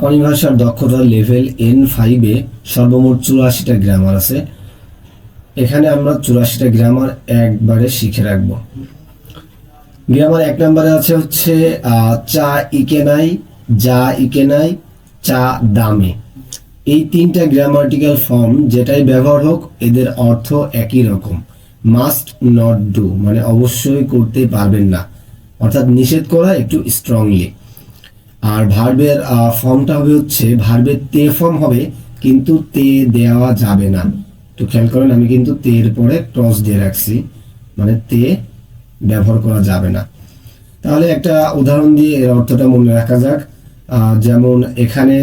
জাপানি ভাষার দক্ষতার লেভেল এন ফাইভে সর্বমোট চুরাশিটা গ্রামার আছে। এখানে আমরা চুরাশিটা গ্রামার একবারে শিখে রাখব। গ্রামার এক নম্বরে আছে হচ্ছে চা ইকেনাই যা ইকেনাই চা দামে। এই তিনটা গ্রামাটিক্যাল ফর্ম যেটাই ব্যবহার হোক, এদের অর্থ একই রকম। মাস্ট নট ডু মানে অবশ্যই করতে পারবেন না। অর্থাৎ নিষেধ করা একটু স্ট্রংলি আর ভার্বের ফর্মটা হবে হচ্ছে, ভার্বের তে ফর্ম হবে, কিন্তু তে দেওয়া যাবে না। তো খেয়াল করেন, আমি কিন্তু তের পরে ক্রস দিয়ে রাখছি মানে তে ব্যবহার করা যাবে না। তাহলে একটা উদাহরণ দিয়ে এর অর্থটা মনে রাখা যাক। যেমন এখানে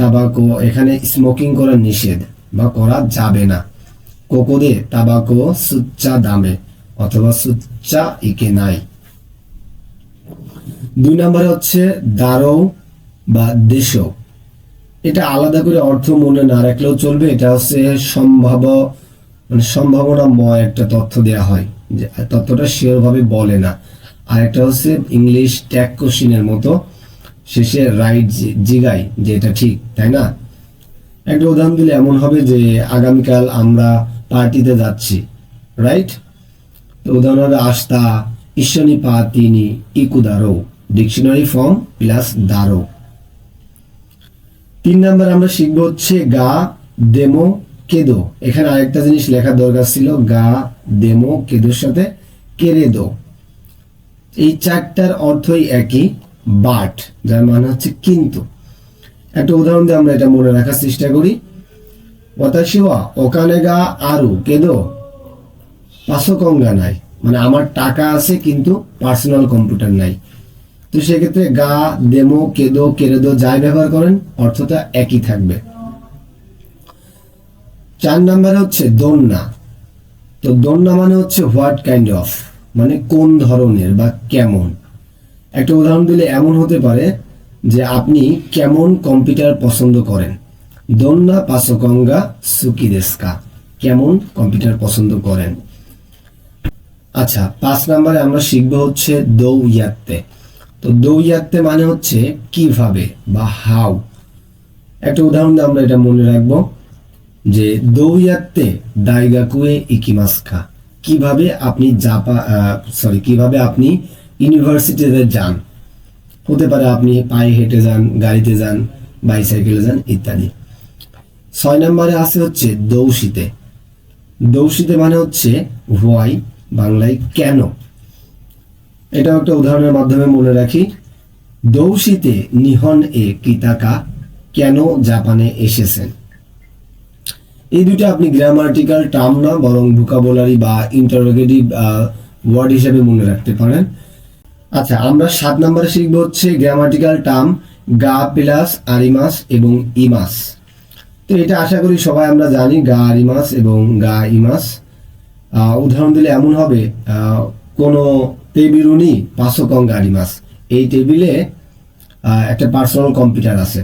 তাবাকো, এখানে স্মোকিং করা নিষেধ বা করা যাবে না। কোকোদে তাবাকো সুচ্চা দামে, অথবা সুচ্চা ইকে নাই। দুই নম্বরে হচ্ছে দারো বা দেশ এটা আলাদা করে অর্থ মনে না রাখলেও চলবে। এটা হচ্ছে সম্ভাব্য মানে সম্ভাবনাময় একটা তথ্য দেয়া হয় যে তথ্যটা শিওরভাবে বলে না। আর একটা হচ্ছে ইংলিশ ট্যাগ কোশ্চিনের মতো শেষে রাইট জিগাই, যে এটা ঠিক, তাই না? একটা উদাহরণ দিলে এমন হবে যে আগামীকাল আমরা পার্টিতে যাচ্ছি, রাইট? তো উদাহরণ হবে আস্তা ঈশ্বনী পা তিনি ইকুদারো ডিকশনারি ফর্ম প্লাস দারো তিন নাম্বার আমরা শিখব হচ্ছে গা, দেমো, কেদো। এখানে আরেকটা জিনিস লেখার দরকার ছিল, গা, দেমো, কেদোর সাথে কেরেদো। এই চারটার অর্থই একই, বাট, যার মানে হচ্ছে কিন্তু। একটা উদাহরণ দিয়ে আমরা এটা মনে রাখার চেষ্টা করি। ওয়াতাশিওয়া ওখানে গা, আরু, কেদো। পাশকঙ্গা নাই। মানে আমার টাকা আছে, কিন্তু পার্সোনাল কম্পিউটার নাই। তো সেক্ষেত্রে গা দেমো কেদো কেরেদো যাই ব্যবহার করেন, অর্থটা একই থাকবে। চার নাম্বারে হচ্ছে দন্না। তো দন্না মানে হচ্ছে হোয়াট কাইন্ড অফ মানে কোন ধরনের বা কেমন। একটা উদাহরণ দিলে এমন হতে পারে যে আপনি কেমন কম্পিউটার পছন্দ করেন। দন্না পাশকঙ্গা সুকি দেস্কা কেমন কম্পিউটার পছন্দ করেন। আচ্ছা পাঁচ নাম্বারে আমরা শিখব হচ্ছে দৌ ইয়াত্তে তো দৌ ইয়াত্তে মানে হচ্ছে কীভাবে বা হাউ। একটা উদাহরণ দিয়ে আমরা এটা মনে রাখব যে দৌ ইয়াত্তে দাইগাকুয়ে ইকিমাস্কা কীভাবে আপনি জাপা সরি কীভাবে আপনি ইউনিভার্সিটিতে যান। হতে পারে আপনি পায়ে হেঁটে যান, গাড়িতে যান, বাইসাইকেলে যান, ইত্যাদি। ছয় নম্বরে আছে হচ্ছে দৌশিতে। দৌশিতে মানে হচ্ছে হোয়াই, বাংলায় কেন? এটাও একটা উদাহরণের মাধ্যমে মনে রাখি। দৌশিতে নিহন এ কিতাকা কেন জাপানে এসেছেন? এই দুটো আপনি গ্রামাটিক্যাল টার্ম না, বরং ভোকাবুলারি বা ইন্টারোগেটিভ ওয়ার্ড হিসেবে মনে রাখতে পারেন। আচ্ছা আমরা সাত নম্বরে শিখব হচ্ছে গ্রামাটিক্যাল টার্ম গা প্লাস আরিমাস এবং ইমাস। তো এটা আশা করি সবাই আমরা জানি, গা আরিমাস এবং গা ইমাস। উদাহরণ দিলে এমন হবে কোনো টেবিরুনি পাঁচশো গাড়িমাস এই টেবিলে একটা পার্সোনাল কম্পিউটার আছে।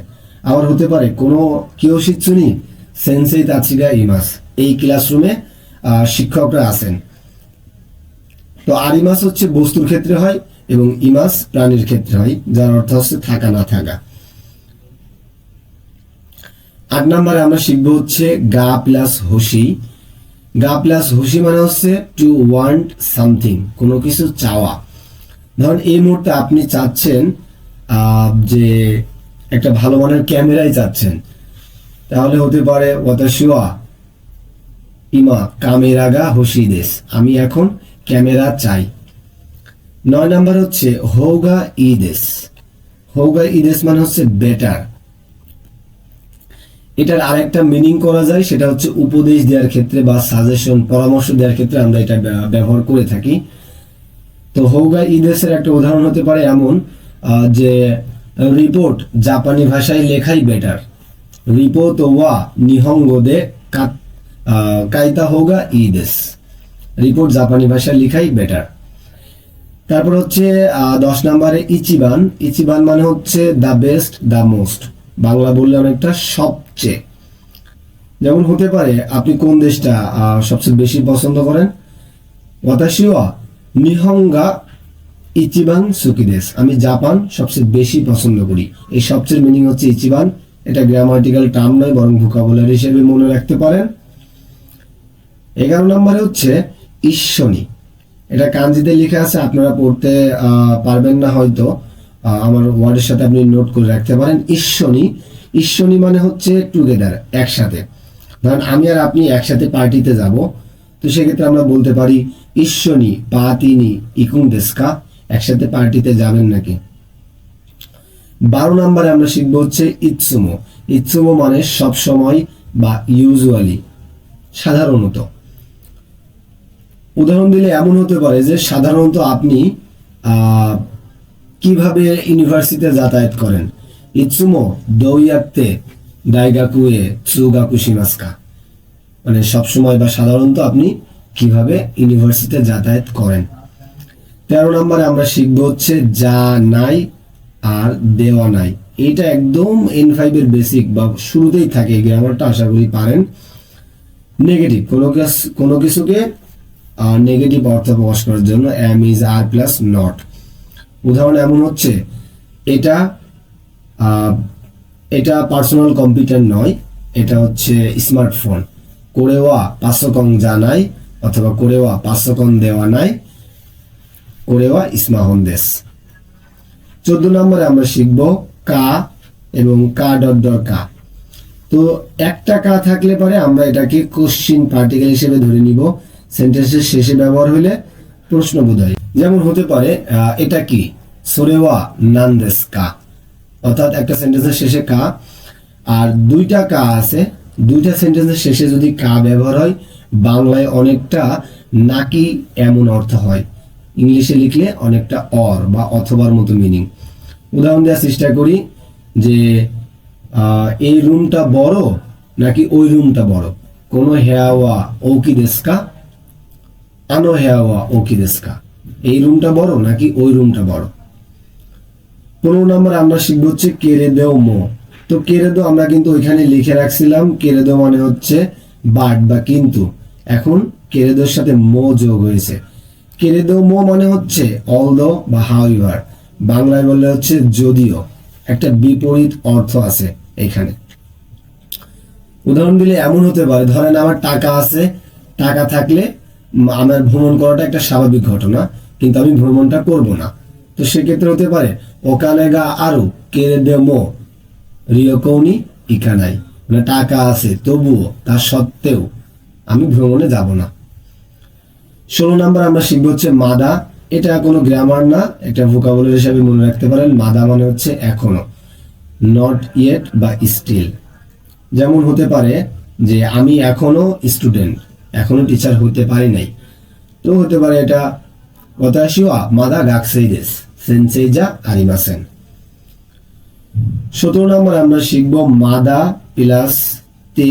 আবার হতে পারে, কোনো কিওশিৎসুনি সেন্সেই তাচিগা ইমাস এই ক্লাসরুমে শিক্ষকরা আছেন। তো আরিমাস হচ্ছে বস্তুর ক্ষেত্রে হয় এবং ইমাস প্রাণীর ক্ষেত্রে হয়, যার অর্থ হচ্ছে থাকা, না থাকা। আট নম্বরে আমরা শিখব হচ্ছে গা প্লাস হোসি। গা প্লাস হুশি মানে হচ্ছে টু ওয়ান্ট সামথিং কোনো কিছু চাওয়া। ধরুন এই মুহূর্তে আপনি চাচ্ছেন যে একটা ভালো মানের ক্যামেরাই চাচ্ছেন। তাহলে হতে পারে ওয়াতাশিওয়া ইমা, কামেরাগা হুশি দেশ। আমি এখন ক্যামেরা চাই। নয় নাম্বার হচ্ছে হৌগা ই দেশ। হৌগা দেশ মানে হচ্ছে বেটার এটার আরেকটা মিনিং করা যায়, সেটা হচ্ছে উপদেশ দেওয়ার ক্ষেত্রে বা সাজেশন পরামর্শ দেওয়ার ক্ষেত্রে আমরা এটা ব্যব- ব্যবহার করে থাকি। তো হৌগা ইদেশের একটা উদাহরণ হতে পারে এমন যে রিপোর্ট জাপানি ভাষায় লেখাই বেটার রিপোর্ট ওয়া নিহঙ্গদে কাইতা হোগা ইদেশ রিপোর্ট জাপানি ভাষায় লেখাই বেটার তারপর হচ্ছে দশ নম্বরে ইচিবান। ইচিবান মানে হচ্ছে the best the most Bangla বললে অনেকটা সবচেয়ে যেমন হতে পারে, আপনি কোন দেশটা সবচেয়ে বেশি পছন্দ করেন? ওয়াতাশিওয়া নিহঙ্গা ইচিবান সুকিদেস আমি জাপান সবচেয়ে বেশি পছন্দ করি। এই সবচেয়ে মিনিং হচ্ছে ইচিবান। এটা গ্রামাটিক্যাল টার্ম নয়, বরং ভোকাবুলারি হিসেবে মনে রাখতে পারেন। এগারো নম্বরে হচ্ছে ঈশ্বনী। এটা কাঞ্জিতে লেখা আছে, আপনারা পড়তে পারবেন না হয়তো। আমার ওয়ার্ডের সাথে আপনি নোট করে রাখতে পারেন। ঈশ্বনী ঈশ্বনী মানে হচ্ছে টুগেদার একসাথে। ধরেন আমি আর আপনি একসাথে পার্টিতে যাব, তো সেক্ষেত্রে আমরা বলতে পারি ঈশ্বনী পা তিনি ইকুং দেস্কা একসাথে পার্টিতে যাবেন নাকি? বারো নম্বরে আমরা শিখব হচ্ছে ইৎসুমো। ইৎসুমো মানে সব সময় বা ইউজুয়ালি সাধারণত। উদাহরণ দিলে এমন হতে পারে যে সাধারণত আপনি কীভাবে ইউনিভার্সিটিতে যাতায়াত করেন? ইৎসুমো দৌয়াতে দাইগাকুয়ে মানে সবসময় বা সাধারণত আপনি কীভাবে ইউনিভার্সিটিতে যাতায়াত করেন। তেরো নম্বরে আমরা শিখব হচ্ছে যা নাই আর দেওয়া নাই। এটা একদম এন ফাইভের বেসিক বা শুরুতেই থাকে, এই গ্রামারটা আশা করি পারেন। নেগেটিভ কোনো কোনো কিছুকে নেগেটিভ অর্থ প্রকাশ করার জন্য M is R plus not উদাহরণ এমন হচ্ছে, এটা এটা পার্সোনাল কম্পিউটার নয়, এটা হচ্ছে স্মার্টফোন কোরেওয়া পাঁচশো জানাই অথবা কোরেওয়া পাঁচশো দেওয়া নাই, কোরেওয়া ইসমাহন দেশ। চোদ্দ নম্বরে আমরা শিখব কা এবং কা ডট ডট কা। তো একটা কা থাকলে পরে আমরা এটাকে কোশ্চিন পার্টিকেল হিসেবে ধরে নিব। সেন্টেন্সের শেষে ব্যবহার হলে প্রশ্ন বোঝায় যেমন হতে পারে এটা কি? সোরেওয়া নান্দেস কা। অর্থাৎ একটা সেন্টেন্সের শেষে কা, আর দুইটা কা আছে। দুইটা সেন্টেন্সের শেষে যদি কা ব্যবহার হয়, বাংলায় অনেকটা নাকি এমন অর্থ হয়। ইংলিশে লিখলে অনেকটা অর বা অথবার মতো মিনিং উদাহরণ দেওয়ার চেষ্টা করি যে এই রুমটা বড় নাকি ওই রুমটা বড়? কোনো হেয়াওয়া ওকি দেশকা? আনো হেয়াওয়া ওকি দেশকা? এই রুমটা বড় নাকি ওই রুমটা বড়? পনেরো নম্বর আমরা শিখব হচ্ছে কেড়ে দেও মো। তো কেড়ে আমরা কিন্তু ওইখানে লিখে রাখছিলাম, কেড়ে দেও মানে হচ্ছে বাট বা কিন্তু। এখন কেড়ে সাথে মো যোগ হয়েছে। কেড়ে দেও মো মানে হচ্ছে অল দো বা হাউইভার বাংলায় বললে হচ্ছে যদিও। একটা বিপরীত অর্থ আছে এখানে। উদাহরণ দিলে এমন হতে পারে, ধরেন আমার টাকা আছে, টাকা থাকলে আমার ভ্রমণ করাটা একটা স্বাভাবিক ঘটনা, কিন্তু আমি ভ্রমণটা করব না। তো সেক্ষেত্রে হতে পারে ওখানে গা আরও কেড়ে দে মো। রিও কৌনি ইকানাই মানে টাকা আছে, তবুও তার সত্ত্বেও আমি ভ্রমণে যাব না। ষোলো নাম্বার আমরা শিখব হচ্ছে মাদা। এটা কোনো গ্রামার না, একটা ভোকাবুলারি হিসাবে মনে রাখতে পারেন। মাদা মানে হচ্ছে এখনও নট ইয়েট বা স্টিল যেমন হতে পারে যে আমি এখনও স্টুডেন্ট এখনও টিচার হতে পারি নাই। তো হতে পারে এটা ওয়াতাশিওয়া মাদা গাকসেই দেস সেনসেইজা আরিমাসেন সতেরো নম্বর আমরা শিখব মাদা প্লাস তে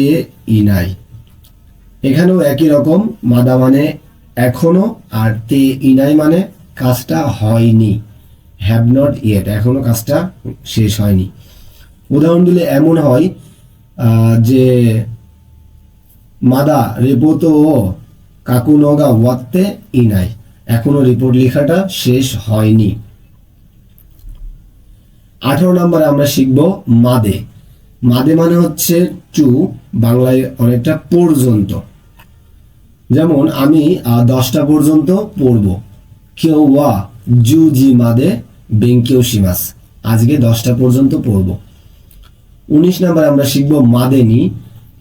ইনাই। এখানেও একই রকম, মাদা মানে এখনও আর তে ইনাই মানে কাজটা হয়নি হ্যাভ নট ইয়েট এখনও কাজটা শেষ হয়নি। উদাহরণ দিলে এমন হয় যে মাদা রেপোতো কাকুনগা ওয়াত্তে ইনাই, এখনও রিপোর্ট লেখাটা শেষ হয়নি। আঠারো নম্বরে আমরা শিখব মাদে। মাদে মানে হচ্ছে টু বাংলায় অনেকটা পর্যন্ত। যেমন আমি দশটা পর্যন্ত পড়ব। কেউ ওয়া, জু, জি, মাদে বেঙ্কেও সীমাস আজকে দশটা পর্যন্ত পড়ব। উনিশ নাম্বার আমরা শিখব মাদেনি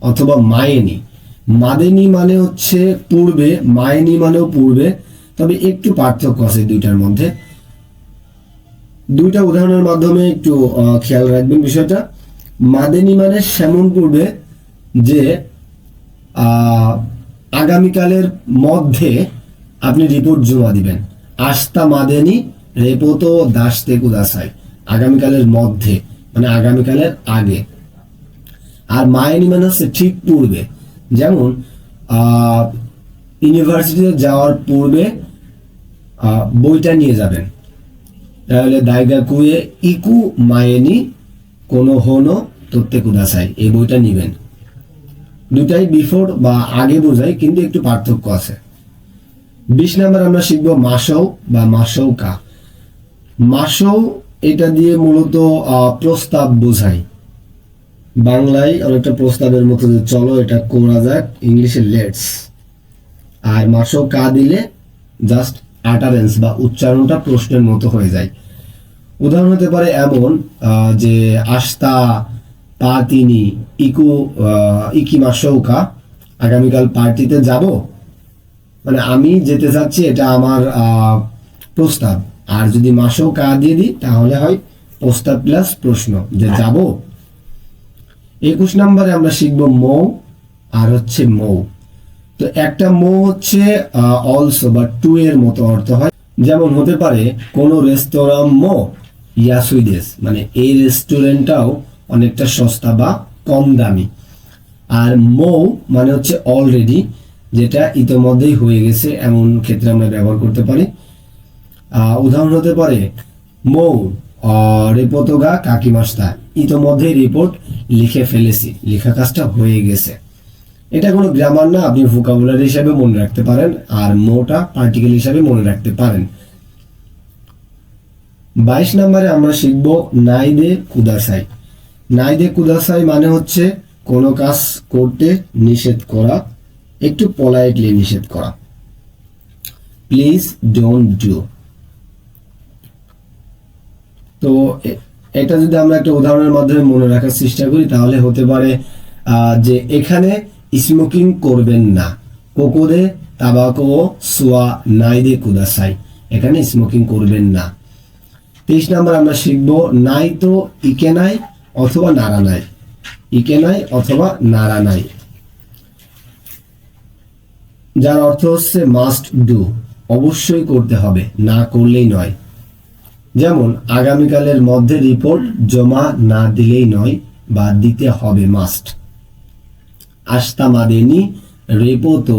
অথবা মায়েনি মাদেনি মানে হচ্ছে পূর্বে মায়েনি মানেও পূর্বে, তবে একটু পার্থক্য আছে দুইটার মধ্যে। দুইটা উদাহরণের মাধ্যমে একটু খেয়াল রাখবেন বিষয়টা। মাদেনি মানে সেমন পূর্বে যে আগামীকালের মধ্যে আপনি রিপোর্ট জমা দিবেন। আস্তা মাদেনি, রেপোতো দাসতে কুদাসাই। আগামীকালের মধ্যে মানে আগামীকালের আগে। আর মায়েনি মানে হচ্ছে ঠিক পূর্বে। যেমন ইউনিভার্সিটিতে যাওয়ার পূর্বে বইটা নিয়ে যাবেন। তাহলে দাইগা কুয়ে ইকু মায়েনি, কোনো হনো তত্ত্বে কুদাসাই। এই বইটা নিবেন। দুটাই বিফোর বা আগে বোঝায় কিন্তু একটু পার্থক্য আছে। বিশ নাম্বার আমরা শিখব মাসৌ বা মাসৌকা। মাসও এটা দিয়ে মূলত প্রস্তাব বোঝায় বাংলায় অনেকটা প্রস্তাবের মতো যে চলো এটা করা যাক, ইংলিশে লেটস। আর মাসও কা দিলে জাস্ট অ্যাটারেন্স বা উচ্চারণটা প্রশ্নের মতো হয়ে যায়। উদাহরণ হতে পারে এমন যে আস্তা পা তিনি ইকু আহ, ইকি মাসৌকা আগামীকাল পার্টিতে যাব। মানে আমি যেতে চাচ্ছি এটা আমার আহ, প্রস্তাব। আর যদি মাসও কা দিয়ে দিই তাহলে হয় প্রস্তাব প্লাস প্রশ্ন যে যাব। একুশ নম্বরে আমরা শিখব মৌ আর হচ্ছে মৌ। তো একটা মো হচ্ছে অলসো বা টু এর মতো অর্থ হয়। যেমন হতে পারে কোন রেস্তোরাঁ মো ইয়াসুইদেস মানে এই রেস্টুরেন্টটাও অনেকটা সস্তা বা কম দামি। আর মো মানে হচ্ছে অলরেডি যেটা ইতোমধ্যেই হয়ে গেছে, এমন ক্ষেত্রে আমরা ব্যবহার করতে পারি। উদাহরণ হতে পারে, মৌ রেপোতোগা কাকিমাস্তা ইতোমধ্যেই রিপোর্ট লিখে ফেলেছি, লেখা কাজটা হয়ে গেছে। এটা কোনো গ্রামার না, আপনি ভোকাবুলারি হিসাবে মনে রাখতে পারেন আর মোটা পার্টিকেল হিসাবে মনে রাখতে পারেন। বাইশ নম্বরে আমরা শিখব নাইদে কুদাসাই। নাইদে কুদাসাই মানে হচ্ছে কোনো কাজ করতে নিষেধ করা, একটু পলাইটলি নিষেধ করা। প্লিজ ডোন্ট ডু তো এটা যদি আমরা একটা উদাহরণের মাধ্যমে মনে রাখার চেষ্টা করি, তাহলে হতে পারে যে এখানে স্মোকিং করবেন না কোকোদে তাবাকো সোয়া নাই নাইদে কুদাসাই এখানে স্মোকিং করবেন না তেইশ নাম্বার আমরা শিখব নাই তো ইকে নাই অথবা নারা নাই ইকে নাই অথবা নারা নাই যার অর্থ হচ্ছে মাস্ট ডু অবশ্যই করতে হবে না করলেই নয় যেমন আগামীকালের মধ্যে রিপোর্ট জমা না দিলেই নয় বা দিতে হবে মাস্ট আস্তা মাদেনি রেপো তো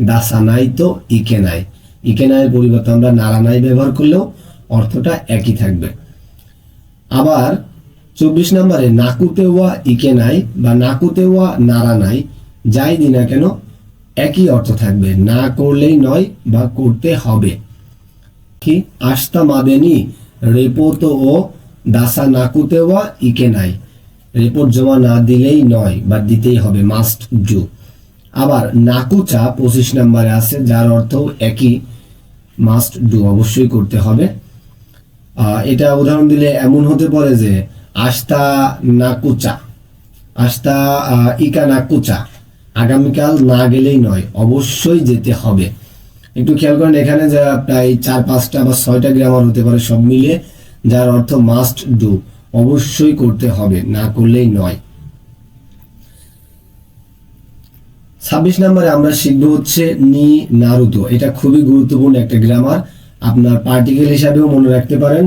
দাসানাই তো ইকেনাই। ইকেনাইয়ের পরিবর্তে আমরা নারানাই ব্যবহার করলেও অর্থটা একই থাকবে। আবার চব্বিশ নম্বরে নাকুতেওয়া ইকেনাই বা নাকুতেওয়া নারানাই, যাই দিই না কেন, একই অর্থ থাকবে। না করলেই নয় বা করতে হবে। কি? আস্তা মাদেনি রেপোর্ট ও দাসা নাকুতেওয়া ইকে নাই রিপোর্ট জমা না দিলেই নয়, বা দিতেই হবে মাস্ট ডু আবার নাকুচা পঁচিশ নম্বরে আছে, যার অর্থ একই মাস্ট ডু অবশ্যই করতে হবে। এটা উদাহরণ দিলে এমন হতে পারে যে, আস্তা নাকুচা, আস্তা ইকা নাকুচা, আগামীকাল না গেলেই নয়, অবশ্যই যেতে হবে। একটু খেয়াল করেন, এখানে যা প্রায় চার, পাঁচটা বা ছয়টা গ্রামার হতে পারে সব মিলে, যার অর্থ মাস্ট ডু অবশ্যই করতে হবে, না করলেই নয়। ছাব্বিশ নম্বরে আমরা শিখব হচ্ছে নি নারুতো। এটা খুবই গুরুত্বপূর্ণ একটা গ্রামার আপনার পার্টিকেল হিসাবেও মনে রাখতে পারেন।